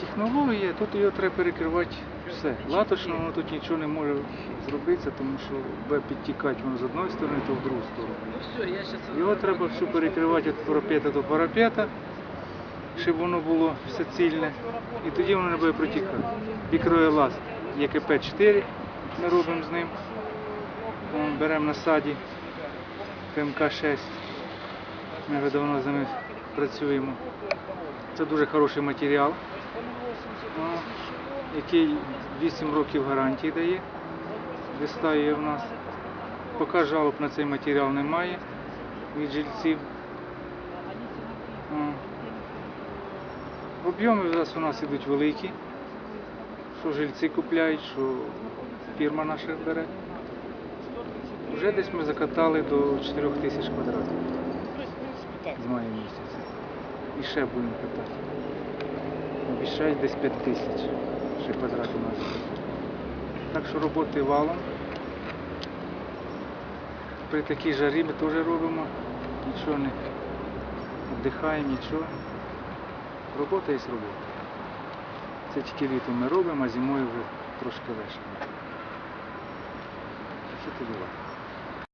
Технологія, тут його треба перекривати все. Латочно воно тут нічого не може зробитися, тому що буде підтікати воно з одної сторони, то в другу сторону. Ну. Його треба все перекривати від парапета до парапета, щоб воно було все цільне. І тоді воно не буде протікати. Мікроеласт ЄКП-4 ми робимо з ним. Беремо на саді ПМК-6. Ми вже давно з ними працюємо. Це дуже хороший матеріал, який 8 років гарантії дає. Вистаює в нас. Поки жалоб на цей матеріал немає від жильців. Об'єми зараз у нас ідуть великі, що жильці купляють, що фірма наша бере. Вже десь ми закатали до 4 тисяч квадратів з мая місяця. І ще будемо катати. Обіцяють десь 5 тисяч ще квадратів у. Так що роботи валом. При такій жарі ми теж робимо, нічого не віддихаємо, нічого. Робота є робота. Це тільки літом ми робимо, а зимою вже трошки легше. Що ти?